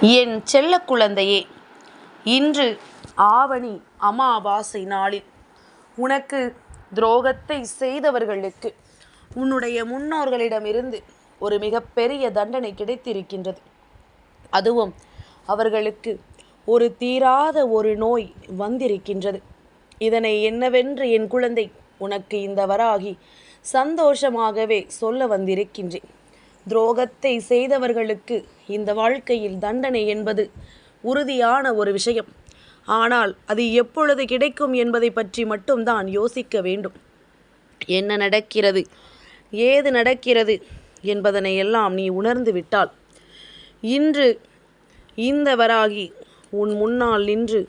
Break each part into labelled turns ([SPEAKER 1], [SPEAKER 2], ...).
[SPEAKER 1] என் செல்ல குழந்தையே இன்று ஆவணி அமாவாசை நாளில் உனக்கு துரோகத்தை செய்தவர்களுக்கு உன்னுடைய முன்னோர்களிடமிருந்து ஒரு மிகப்பெரிய தண்டனை கிடைத்திருக்கின்றது. அதுவும் அவர்களுக்கு ஒரு தீராத ஒரு நோய் வந்திருக்கின்றது. இதனை என்னவென்று என் குழந்தை உனக்கு இந்த வராகி சந்தோஷமாகவே சொல்ல வந்திருக்கின்றேன். துரோகத்தை செய்தவர்களுக்கு இந்த வாழ்க்கையில் தண்டனை என்பது உறுதியான ஒரு விஷயம். ஆனால் அது எப்பொழுது கிடைக்கும் என்பதை பற்றி மட்டும்தான் யோசிக்க வேண்டும். என்ன நடக்கிறது? ஏது நடக்கிறது என்பதனை எல்லாம் நீ உணர்ந்து விட்டால். இன்று இந்த வராகி உன் முன்னால் நின்று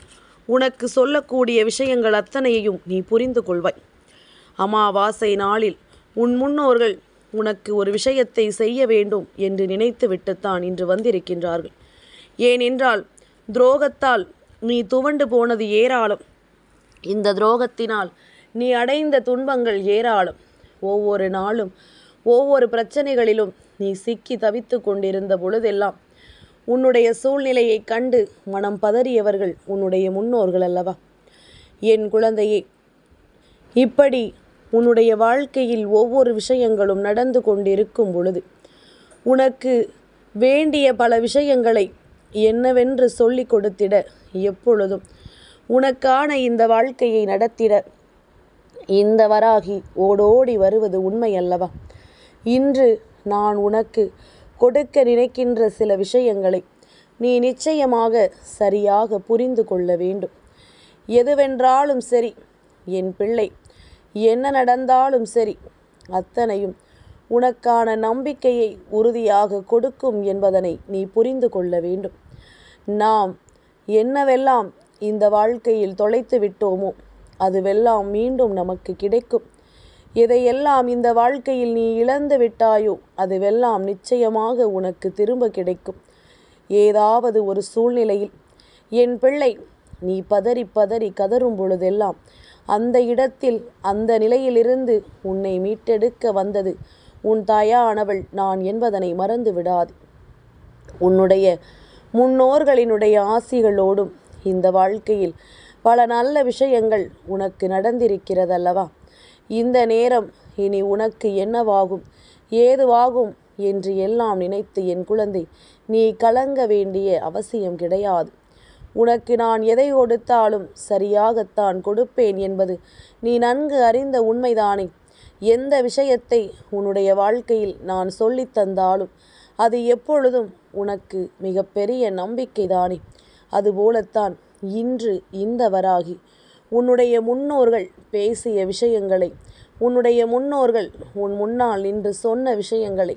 [SPEAKER 1] உனக்கு சொல்லக்கூடிய விஷயங்கள் அத்தனையையும் நீ புரிந்து கொள்வாய். அமாவாசை நாளில் உன் முன்னோர்கள் உனக்கு ஒரு விஷயத்தை செய்ய வேண்டும் என்று நினைத்துவிட்டுத்தான் இன்று வந்திருக்கின்றார்கள். ஏனென்றால் துரோகத்தால் நீ துவண்டு போனது ஏராளம். இந்த துரோகத்தினால் நீ அடைந்த துன்பங்கள் ஏராளம். ஒவ்வொரு நாளும் ஒவ்வொரு பிரச்சனைகளிலும் நீ சிக்கி தவித்து கொண்டிருந்த பொழுதெல்லாம் உன்னுடைய சூழ்நிலையை கண்டு மனம் பதறியவர்கள் உன்னுடைய முன்னோர்கள் அல்லவா? என் குழந்தையே இப்படி உன்னுடைய வாழ்க்கையில் ஒவ்வொரு விஷயங்களும் நடந்து கொண்டிருக்கும் பொழுது உனக்கு வேண்டிய பல விஷயங்களை என்னவென்று சொல்லி கொடுத்திட எப்பொழுதும் உனக்கான இந்த வாழ்க்கையை நடத்திட இந்த வராகி ஓடோடி வருவது உண்மை அல்லவா? இன்று நான் உனக்கு கொடுக்க நினைக்கின்ற சில விஷயங்களை நீ நிச்சயமாக சரியாக புரிந்து கொள்ள வேண்டும். எதுவென்றாலும் சரி என் பிள்ளை என்ன நடந்தாலும் சரி அத்தனையும் உனக்கான நம்பிக்கையை உறுதியாக கொடுக்கும் என்பதனை நீ புரிந்து கொள்ள வேண்டும். நாம் என்னவெல்லாம் இந்த வாழ்க்கையில் தொலைத்து விட்டோமோ அதுவெல்லாம் மீண்டும் நமக்கு கிடைக்கும். எதையெல்லாம் இந்த வாழ்க்கையில் நீ இழந்து விட்டாயோ அதுவெல்லாம் நிச்சயமாக உனக்கு திரும்ப கிடைக்கும். ஏதாவது ஒரு சூழ்நிலையில் என் பிள்ளை நீ பதறி பதறி கதறும் பொழுதெல்லாம் அந்த இடத்தில் அந்த நிலையிலிருந்து உன்னை மீட்டெடுக்க வந்தது. உன் தாயானவள் நான் என்பதனை மறந்து விடாது. உன்னுடைய முன்னோர்களினுடைய ஆசிகளோடும் இந்த வாழ்க்கையில் பல நல்ல விஷயங்கள் உனக்கு நடந்திருக்கிறதல்லவா? இந்த நேரம் இனி உனக்கு என்னவாகும்? ஏதுவாகும் என்று எல்லாம் நினைத்து என் குழந்தை நீ கலங்க வேண்டிய அவசியம் கிடையாது. உனக்கு நான் எதை கொடுத்தாலும் சரியாகத்தான் கொடுப்பேன் என்பது நீ நன்கு அறிந்த உண்மைதானே. எந்த விஷயத்தை உன்னுடைய வாழ்க்கையில் நான் சொல்லித் தந்தாலும் அது எப்பொழுதும் உனக்கு மிகப்பெரிய நம்பிக்கைதானே. அதுபோலத்தான் இன்று இந்த வராகி உன்னுடைய முன்னோர்கள் பேசிய விஷயங்களை உன்னுடைய முன்னோர்கள் உன் முன்னால் நின்று சொன்ன விஷயங்களை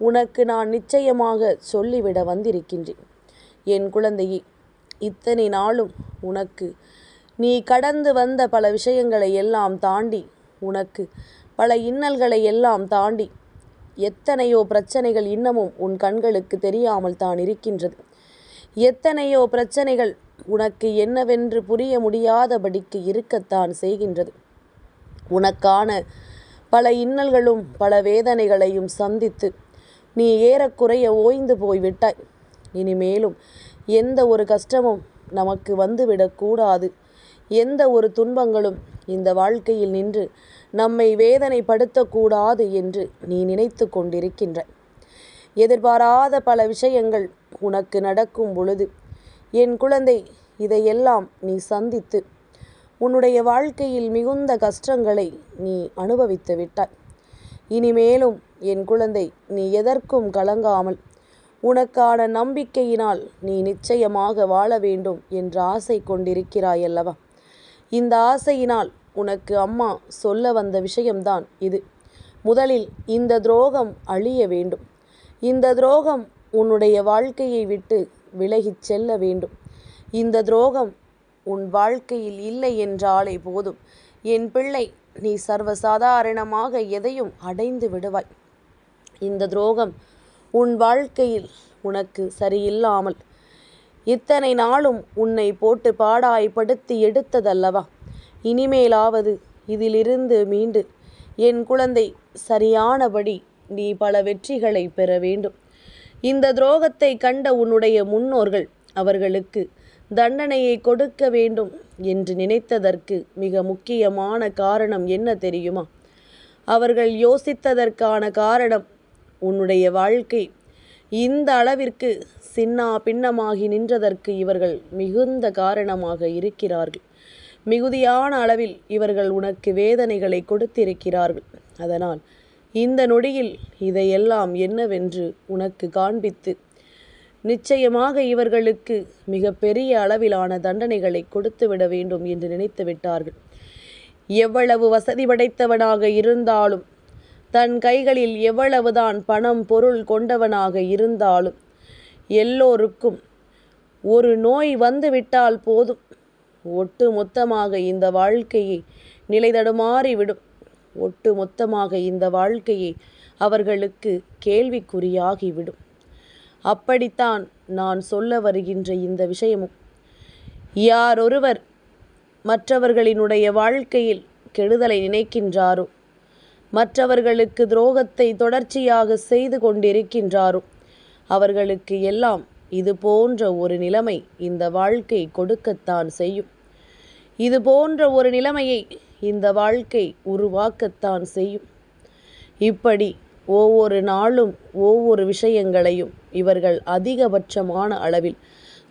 [SPEAKER 1] உனக்கு நான் நிச்சயமாக சொல்லிவிட வந்திருக்கின்றேன். என் குழந்தையே இத்தனை நாளும் உனக்கு. நீ கடந்து வந்த பல விஷயங்களை எல்லாம் தாண்டி உனக்கு. பல இன்னல்களை எல்லாம் தாண்டி எத்தனையோ பிரச்சனைகள் இன்னமும் உன் கண்களுக்கு தெரியாமல் தான் இருக்கின்றது. எத்தனையோ பிரச்சனைகள் உனக்கு என்னவென்று புரிய முடியாதபடிக்கு இருக்கத்தான் செய்கின்றது. உனக்கான பல இன்னல்களும் பல வேதனைகளையும் சந்தித்து நீ ஏறக்குறைய ஓய்ந்து போய்விட்டாய். இனிமேலும் எந்த ஒரு கஷ்டமும் நமக்கு வந்துவிடக்கூடாது எந்த ஒரு துன்பங்களும் இந்த வாழ்க்கையில் நின்று நம்மை வேதனைப்படுத்தக்கூடாது என்று நீ நினைத்து கொண்டிருக்கின்ற. எதிர்பாராத பல விஷயங்கள் உனக்கு நடக்கும் பொழுது என் குழந்தை இதையெல்லாம் நீ சந்தித்து உன்னுடைய வாழ்க்கையில் மிகுந்த கஷ்டங்களை நீ அனுபவித்து விட்டாய். இனிமேலும் என் குழந்தை நீ எதற்கும் கலங்காமல் உனக்கான நம்பிக்கையினால் நீ நிச்சயமாக வாழ வேண்டும் என்ற ஆசை கொண்டிருக்கிறாயல்லவா? இந்த ஆசையினால் உனக்கு அம்மா சொல்ல வந்த விஷயம்தான் இது. முதலில் இந்த துரோகம் அழிய வேண்டும். இந்த துரோகம் உன்னுடைய வாழ்க்கையை விட்டு விலகிச் செல்ல வேண்டும். இந்த துரோகம் உன் வாழ்க்கையில் இல்லை என்றாலே போதும். என் பிள்ளை நீ சர்வசாதாரணமாக எதையும் அடைந்து விடுவாய். இந்த துரோகம் உன் வாழ்க்கையில் உனக்கு சரியில்லாமல் இத்தனை நாளும் உன்னை போட்டு பாடாய்படுத்தி எடுத்ததல்லவா? இனிமேலாவது இதிலிருந்து மீண்டு என் குழந்தை சரியானபடி நீ பல வெற்றிகளை பெற வேண்டும். இந்த துரோகத்தை கண்ட உன்னுடைய முன்னோர்கள் அவர்களுக்கு தண்டனையை கொடுக்க வேண்டும் என்று நினைத்ததற்கு மிக முக்கியமான காரணம் என்ன தெரியுமா? அவர்கள் யோசித்ததற்கான காரணம் உன்னுடைய வாழ்க்கை இந்த அளவிற்கு சின்னா பின்னமாகி நின்றதற்கு இவர்கள் மிகுந்த காரணமாக இருக்கிறார்கள். மிகுதியான அளவில் இவர்கள் உனக்கு வேதனைகளை கொடுத்திருக்கிறார்கள். அதனால் இந்த நொடியில் இதையெல்லாம் என்னவென்று உனக்கு காண்பித்து நிச்சயமாக இவர்களுக்கு மிக பெரிய அளவிலான தண்டனைகளை கொடுத்துவிட வேண்டும் என்று நினைத்து விட்டார்கள். எவ்வளவு வசதி படைத்தவனாக இருந்தாலும் தன் கைகளில் எவ்வளவுதான் பணம் பொருள் கொண்டவனாக இருந்தாலும் எல்லோருக்கும் ஒரு நோய் வந்துவிட்டால் போதும். ஒட்டு மொத்தமாக இந்த வாழ்க்கையை நிலைதடுமாறிவிடும் ஒட்டு மொத்தமாக இந்த வாழ்க்கையை அவர்களுக்கு கேள்விக்குறியாகிவிடும் அப்படித்தான் நான் சொல்ல வருகின்ற இந்த விஷயமும். யாரொருவர் மற்றவர்களினுடைய வாழ்க்கையில் கெடுதலை நினைக்கின்றாரோ மற்றவர்களுக்கு துரோகத்தை தொடர்ச்சியாக செய்து கொண்டிருக்கின்றாரோ? அவர்களுக்கு எல்லாம் இது போன்ற ஒரு நிலைமை இந்த வாழ்க்கை கொடுக்கத்தான் செய்யும். இது போன்ற ஒரு நிலைமையை இந்த வாழ்க்கை உருவாக்கத்தான் செய்யும். இப்படி ஒவ்வொரு நாளும் ஒவ்வொரு விஷயங்களையும் இவர்கள் அதிகபட்சமான அளவில்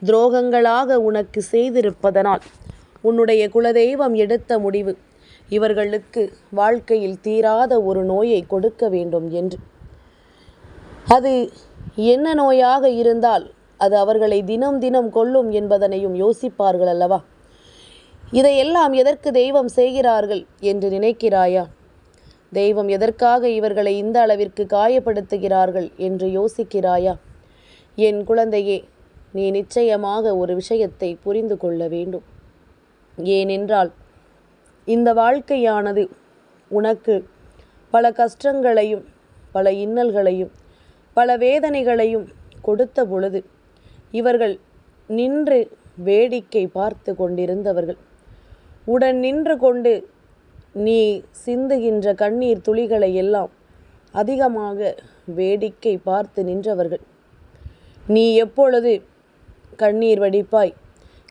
[SPEAKER 1] துரோகங்களாக உனக்கு செய்திருப்பதனால் உன்னுடைய குலதெய்வம் எடுத்த முடிவு இவர்களுக்கு வாழ்க்கையில் தீராத ஒரு நோயை கொடுக்க வேண்டும் என்று. அது என்ன நோயாக இருந்தால் அது அவர்களை தினம் தினம் கொல்லும் என்பதனையும் யோசிப்பார்கள் அல்லவா? இதையெல்லாம் எதற்கு தெய்வம் செய்கிறார்கள் என்று நினைக்கிறாயா? தெய்வம் எதற்காக இவர்களை இந்த அளவிற்கு காயப்படுத்துகிறார்கள் என்று யோசிக்கிறாயா? என் குழந்தையே நீ நிச்சயமாக ஒரு விஷயத்தை புரிந்து கொள்ள வேண்டும். ஏனென்றால் இந்த வாழ்க்கையானது உனக்கு பல கஷ்டங்களையும் பல இன்னல்களையும் பல வேதனைகளையும் கொடுத்த பொழுது இவர்கள் நின்று வேடிக்கை பார்த்து கொண்டிருந்தவர்கள். உடன் நின்று கொண்டு நீ சிந்துகின்ற கண்ணீர் துளிகளை எல்லாம் அதிகமாக வேடிக்கை பார்த்து நின்றவர்கள். நீ எப்பொழுது கண்ணீர் வடிப்பாய்?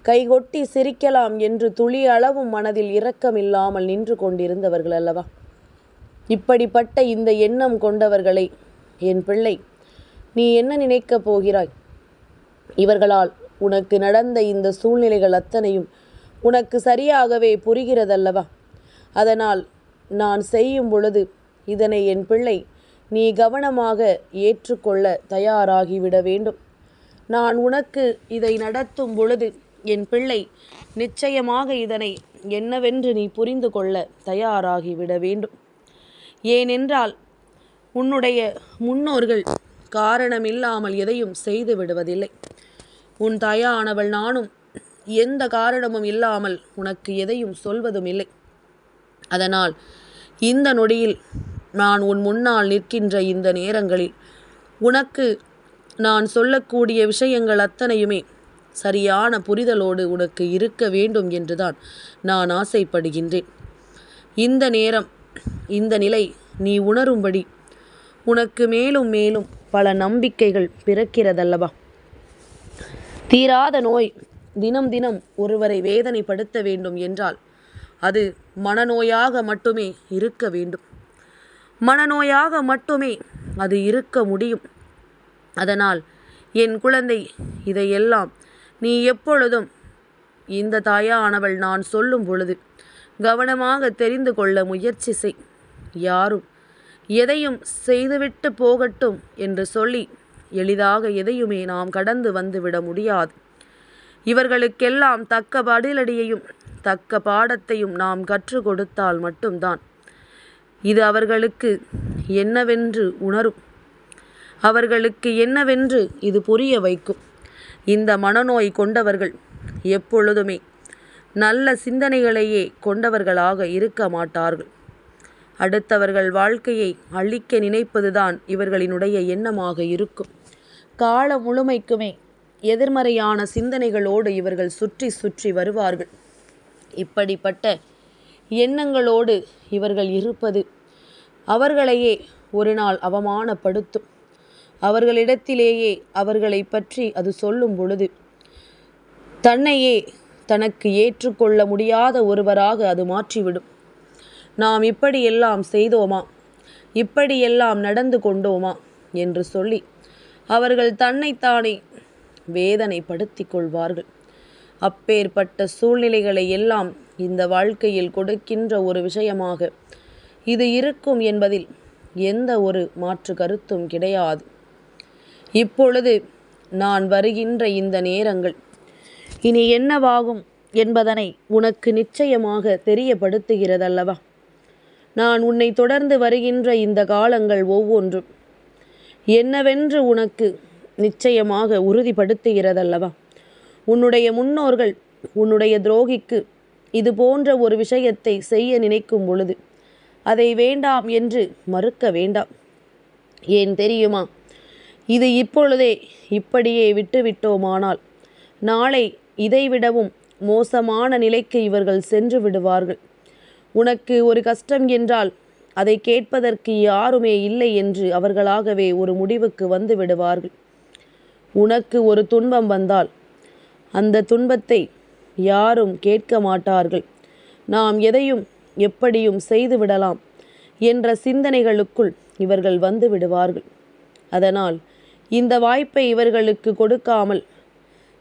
[SPEAKER 1] கைகொட்டி சிரிக்கலாம் என்று துளி அளவும் மனதில் இரக்கமில்லாமல் நின்று கொண்டிருந்தவர்கள் அல்லவா? இப்படிப்பட்ட இந்த எண்ணம் கொண்டவர்களை என் பிள்ளை நீ என்ன நினைக்கப் போகிறாய்? இவர்களால் உனக்கு நடந்த இந்த சூழ்நிலைகள் அத்தனையும் உனக்கு சரியாகவே புரிகிறதல்லவா? அதனால் நான் செய்யும் பொழுது இதனை என் பிள்ளை நீ கவனமாக ஏற்றுக்கொள்ள தயாராகிவிட வேண்டும். நான் உனக்கு இதை நடத்தும் பொழுது என் பிள்ளை நிச்சயமாக இதனை என்னவென்று நீ புரிந்து கொள்ள தயாராகிவிட வேண்டும். ஏனென்றால் உன்னுடைய முன்னோர்கள் காரணமில்லாமல் எதையும் செய்து விடுவதில்லை. உன் தாயானவள் நானும் எந்த காரணமும் இல்லாமல் உனக்கு எதையும் சொல்வதும் இல்லை அதனால் இந்த நொடியில் நான் உன் முன்னால் நிற்கின்ற இந்த நேரங்களில் உனக்கு நான் சொல்லக்கூடிய விஷயங்கள் அத்தனையுமே சரியான புரிதலோடு உனக்கு இருக்க வேண்டும் என்றுதான் நான் ஆசைப்படுகின்றேன். இந்த நேரம் இந்த நிலை நீ உணரும்படி உனக்கு மேலும் மேலும் பல நம்பிக்கைகள் பிறக்கிறதல்லவா? தீராத நோய் தினம் தினம் ஒருவரை வேதனைப்படுத்த வேண்டும் என்றால் அது மனநோயாக மட்டுமே இருக்க வேண்டும். மனநோயாக மட்டுமே அது இருக்க முடியும். அதனால் என் குழந்தை இதையெல்லாம் நீ எப்பொழுதும் இந்த தாயானவள் நான் சொல்லும் பொழுது கவனமாக தெரிந்து கொள்ள முயற்சி செய். யாரும் எதையும் செய்துவிட்டு போகட்டும் என்று சொல்லி எளிதாக எதையுமே நாம் கடந்து வந்துவிட முடியாது. இவர்களுக்கெல்லாம் தக்க பதிலடியையும் தக்க பாடத்தையும் நாம் கற்றுக் கொடுத்தால் மட்டும்தான். இது அவர்களுக்கு என்னவென்று உணரும். அவர்களுக்கு என்னவென்று இது புரிய வைக்கும். இந்த மனநோய் கொண்டவர்கள் எப்பொழுதுமே நல்ல சிந்தனைகளையே கொண்டவர்களாக இருக்க மாட்டார்கள். அடுத்தவர்கள் வாழ்க்கையை அழிக்க நினைப்பதுதான் இவர்களினுடைய எண்ணமாக இருக்கும். கால முழுமைக்குமே எதிர்மறையான சிந்தனைகளோடு இவர்கள் சுற்றி சுற்றி வருவார்கள். இப்படிப்பட்ட எண்ணங்களோடு இவர்கள் இருப்பது அவர்களையே ஒரு நாள் அவமானப்படுத்தும். அவர்களிடத்திலேயே அவர்களை பற்றி அது சொல்லும் பொழுது தன்னையே தனக்கு ஏற்றுக்கொள்ள முடியாத ஒருவராக அது மாற்றிவிடும். நாம் இப்படியெல்லாம் செய்தோமா? இப்படியெல்லாம் நடந்து கொண்டோமா? என்று சொல்லி அவர்கள் தன்னைத்தானே வேதனைப்படுத்தி கொள்வார்கள். அப்பேற்பட்ட சூழ்நிலைகளை எல்லாம் இந்த வாழ்க்கையில் கொடுக்கின்ற ஒரு விஷயமாக இது இருக்கும் என்பதில் எந்த ஒரு மாற்று கருத்தும் கிடையாது. இப்பொழுது நான் வருகின்ற இந்த நேரங்கள் இனி என்னவாகும் என்பதனை உனக்கு நிச்சயமாக தெரியப்படுத்துகிறதல்லவா? நான் உன்னை தொடர்ந்து வருகின்ற இந்த காலங்கள் ஒவ்வொன்றும் என்னவென்று உனக்கு நிச்சயமாக உறுதிப்படுத்துகிறதல்லவா? உன்னுடைய முன்னோர்கள் உன்னுடைய துரோகிக்கு இது போன்ற ஒரு விஷயத்தை செய்ய நினைக்கும் பொழுது அதை வேண்டாம் என்று மறுக்க வேண்டாம். ஏன் தெரியுமா? இது இப்பொழுதே இப்படியே விட்டுவிட்டோமானால் நாளை இதைவிடவும் மோசமான நிலைக்கு இவர்கள் சென்று விடுவார்கள். உனக்கு ஒரு கஷ்டம் என்றால் அதை கேட்பதற்கு யாருமே இல்லை என்று அவர்களாகவே ஒரு முடிவுக்கு வந்து விடுவார்கள். உனக்கு ஒரு துன்பம் வந்தால் அந்த துன்பத்தை யாரும் கேட்க மாட்டார்கள். நாம் எதையும் எப்படியும் செய்து விடலாம் என்ற சிந்தனைகளுக்குள் இவர்கள் வந்து விடுவார்கள். அதனால் இந்த வாய்ப்பை இவர்களுக்கு கொடுக்காமல்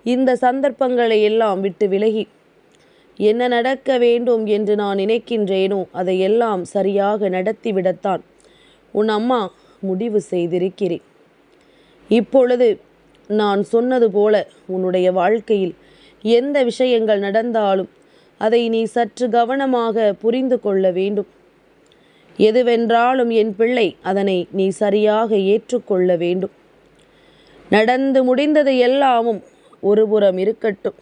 [SPEAKER 1] இந்த சந்தர்ப்பங்களை எல்லாம் விட்டு விலகி என்ன நடக்க வேண்டும் என்று நான் நினைக்கின்றேனோ அதையெல்லாம் சரியாக நடத்திவிடத்தான் உன் அம்மா முடிவு செய்திருக்கிறேன். இப்பொழுது நான் சொன்னது போல உன்னுடைய வாழ்க்கையில் எந்த விஷயங்கள் நடந்தாலும் அதை நீ சற்று கவனமாக புரிந்து கொள்ள வேண்டும். எதுவென்றாலும் என் பிள்ளை அதனை நீ சரியாக ஏற்றுக்கொள்ள வேண்டும். நடந்து முடிந்தது எல்லாமும் ஒருபுறம் இருக்கட்டும்.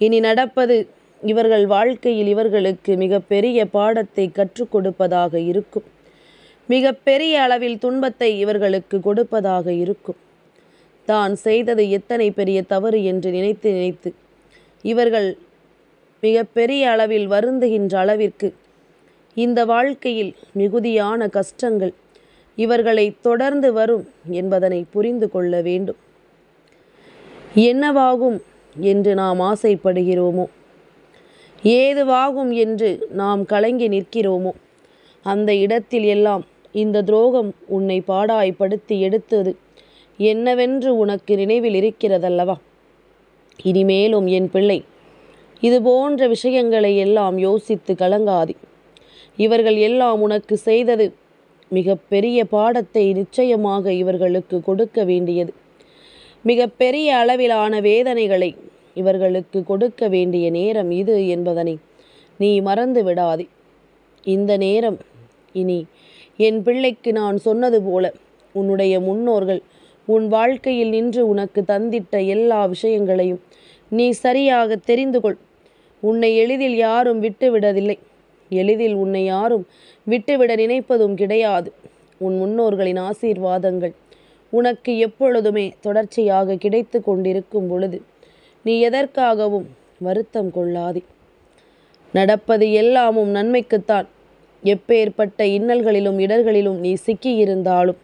[SPEAKER 1] இனி நடப்பது இவர்கள் வாழ்க்கையில் இவர்களுக்கு மிகப்பெரிய பாடத்தை கற்றுக் கொடுப்பதாக இருக்கும். மிகப்பெரிய அளவில் துன்பத்தை இவர்களுக்கு கொடுப்பதாக இருக்கும். தான் செய்தது எத்தனை பெரிய தவறு என்று நினைத்து நினைத்து இவர்கள் மிகப்பெரிய அளவில் வருந்துகின்ற அளவிற்கு இந்த வாழ்க்கையில் மிகுதியான கஷ்டங்கள் இவர்களை தொடர்ந்து வரும் என்பதனை புரிந்து கொள்ள வேண்டும். என்னவாகும் என்று நாம் ஆசைப்படுகிறோமோ? ஏதுவாகும் என்று நாம் கலங்கி நிற்கிறோமோ? அந்த இடத்தில் எல்லாம் இந்த துரோகம் உன்னை பாடாய்ப்படுத்தி எடுத்தது என்னவென்று உனக்கு நினைவில் இருக்கிறதல்லவா? இனிமேலும் என் பிள்ளை இது போன்ற விஷயங்களை எல்லாம் யோசித்து கலங்காதி. இவர்கள் எல்லாம் உனக்கு செய்தது மிக பெரிய பாடத்தை நிச்சயமாக இவர்களுக்கு கொடுக்க வேண்டியது. மிக பெரிய அளவிலான வேதனைகளை இவர்களுக்கு கொடுக்க வேண்டிய நேரம் இது என்பதனை நீ மறந்து விடாதே. இந்த நேரம் இனி என் பிள்ளைக்கு நான் சொன்னது போல உன்னுடைய முன்னோர்கள் உன் வாழ்க்கையில் நின்று உனக்கு தந்திட்ட எல்லா விஷயங்களையும் நீ சரியாக தெரிந்து கொள். உன்னை எளிதில் யாரும் விட்டுவிடவில்லை. எளிதில் உன்னை யாரும் விட்டுவிட நினைப்பதும் கிடையாது. உன் முன்னோர்களின் ஆசீர்வாதங்கள் உனக்கு எப்பொழுதுமே தொடர்ச்சியாக கிடைத்து கொண்டிருக்கும் பொழுது நீ எதற்காகவும் வருத்தம் கொள்ளாதே. நடப்பது எல்லாமும் நன்மைக்குத்தான். எப்பேற்பட்ட இன்னல்களிலும் இடர்களிலும் நீ சிக்கியிருந்தாலும்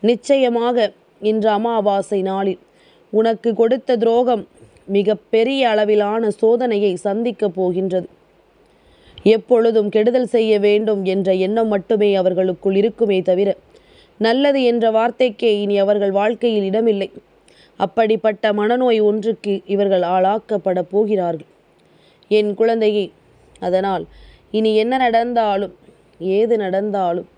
[SPEAKER 1] நிச்சயமாக இன்று அமாவாசை நாளில் உனக்கு கொடுத்த துரோகம் மிக பெரிய அளவிலான சோதனையை சந்திக்கப் போகின்றது. எப்பொழுதும் கெடுதல் செய்ய வேண்டும் என்ற எண்ணம் மட்டுமே அவர்களுக்குள் இருக்குமே தவிர நல்லது என்ற வார்த்தைக்கே இனி அவர்கள் வாழ்க்கையில் இடமில்லை. அப்படிப்பட்ட மனநோய் ஒன்றுக்கு இவர்கள் ஆளாக்கப்பட போகிறார்கள். என் குழந்தையே அதனால் இனி என்ன நடந்தாலும் ஏது நடந்தாலும்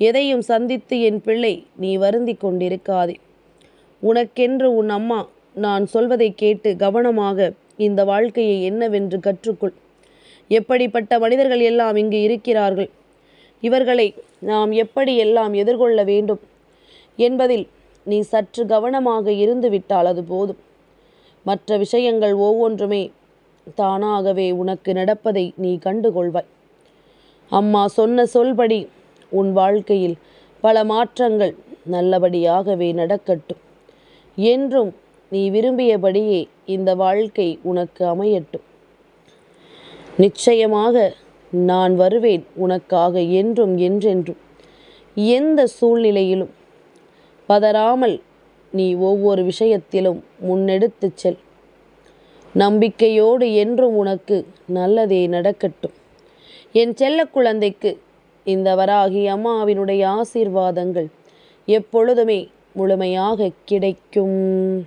[SPEAKER 1] எதையும் சந்தித்து என் பிள்ளை நீ வருந்தி கொண்டிருக்காதே. உனக்கென்று உன் அம்மா நான் சொல்வதை கேட்டு கவனமாக இந்த வாழ்க்கையை என்னவென்று கற்றுக்கொள். எப்படிப்பட்ட மனிதர்கள் எல்லாம் இங்கு இருக்கிறார்கள்? இவர்களை நாம் எப்படி எல்லாம் எதிர்கொள்ள வேண்டும்? என்பதில் நீ சற்று கவனமாக இருந்துவிட்டால் அது போதும். மற்ற விஷயங்கள் ஒவ்வொன்றுமே தானாகவே உனக்கு நடப்பதை நீ கண்டுகொள்வாய். அம்மா சொன்ன சொல்படி உன் வாழ்க்கையில் பல மாற்றங்கள் நல்லபடியாகவே நடக்கட்டும். என்றும் நீ விரும்பியபடியே இந்த வாழ்க்கை உனக்கு அமையட்டும். நிச்சயமாக நான் வருவேன் உனக்காக என்றும் என்றென்றும். எந்த சூழ்நிலையிலும் பதறாமல் நீ ஒவ்வொரு விஷயத்திலும் முன்னெடுத்துச் செல். நம்பிக்கையோடு என்றும் உனக்கு நல்லதே நடக்கட்டும். என் செல்ல குழந்தைக்கு இந்த வராகி அம்மாவினுடைய ஆசீர்வாதங்கள் எப்பொழுதுமே முழுமையாக கிடைக்கும்.